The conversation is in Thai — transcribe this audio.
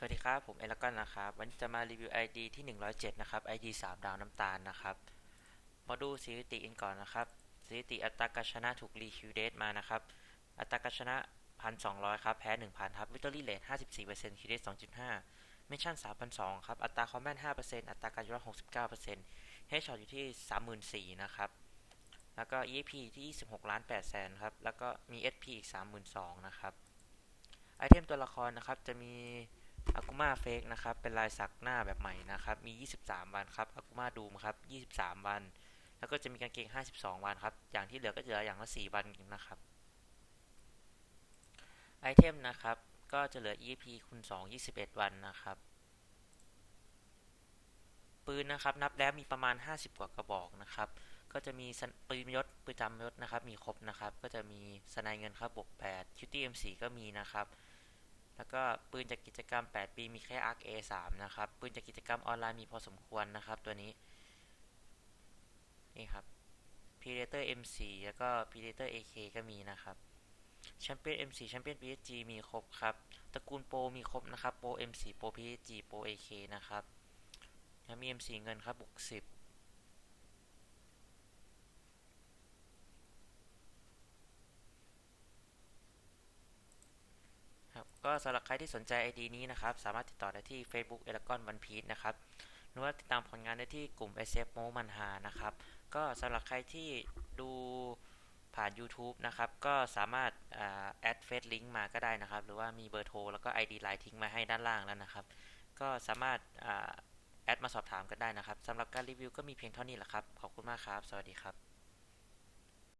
สวัสดีครับ ผมเอลกอนนะครับ วันนี้จะมารีวิว ID ที่ 107 นะครับ ID 3 ดาวน้ำตาลนะครับ มาดูสถิติกันก่อนนะครับสถิติอัตราการชนะถูกรีคิวเดตมานะครับ อัตราการชนะ 1,200 ครับ แพ้ 1,000 ครับวิตเตอรี่เลท54%คิวเดต2.5 เมชั่น 3,200 ครับ อัตราคอมแมน5%อัตราการยุร69%เฮดช็อตอยู่ที่ 34,000 นะครับ แล้วก็ EAP ที่ 26ล้าน8แสนครับ แล้วก็มี SP อีก 32,000 นะครับ ไอเทมตัวละครนะครับ จะมี อากุมาเฟกนะครับ เป็นลายสักหน้าแบบใหม่นะครับ มี 23 วันครับอากุมาดูมครับ 23 วัน แล้วก็จะมีกางเกง 52 วันครับ อย่างที่เหลือก็จะเหลืออย่างละ 4 วันนะครับ ไอเทมนะครับ ก็จะเหลือ EP คูณ2 21 วันนะครับ ปืนนะครับ นับแล้วมีประมาณ 50 กว่ากระบอกนะครับ ก็จะมีปืนยศปืนจำยศนะครับ มีครบนะครับ ก็จะมีสไนเงินครับบวก8 QT M4 ก็มีนะครับ แล้วก็ปืนจากกิจกรรม 8 ปีมีแค่ ARC A3 นะครับ ปืนจากกิจกรรมออนไลน์มีพอสมควรนะครับ ตัวนี้ นี่ครับ Predator M4 แล้วก็ Predator AK ก็มีนะครับ Champion M4 Champion PSG มีครบครับ ตระกูลโปรมีครบนะครับ โปร M4 โปร PSG โปร AK นะครับแล้วมี M4 เงินครับบวก10ครับ ก็สำหรับใครที่สนใจ ID นี้นะครับ สามารถติดต่อได้ที่ Facebook e l e g o n One Piece นะครับหรือว่าติดตามผลงานได้ที่กลุ่ม SF Mo มันหานะครับ ก็สำหรับใครที่ดูผ่าน YouTube นะครับ ก็สามารถแอดเฟซลิงก์มาก็ได้นะครับ หรือว่ามีเบอร์โทร แล้วก็ ID ไลน์ทิ้งมาให้ด้านล่างแล้วนะครับ ก็สามารถแอดมาสอบถามกันได้นะครับสำหรับการรีวิวก็มีเพียงเท่านี้แหละครับ ขอบคุณมากครับ สวัสดีครับ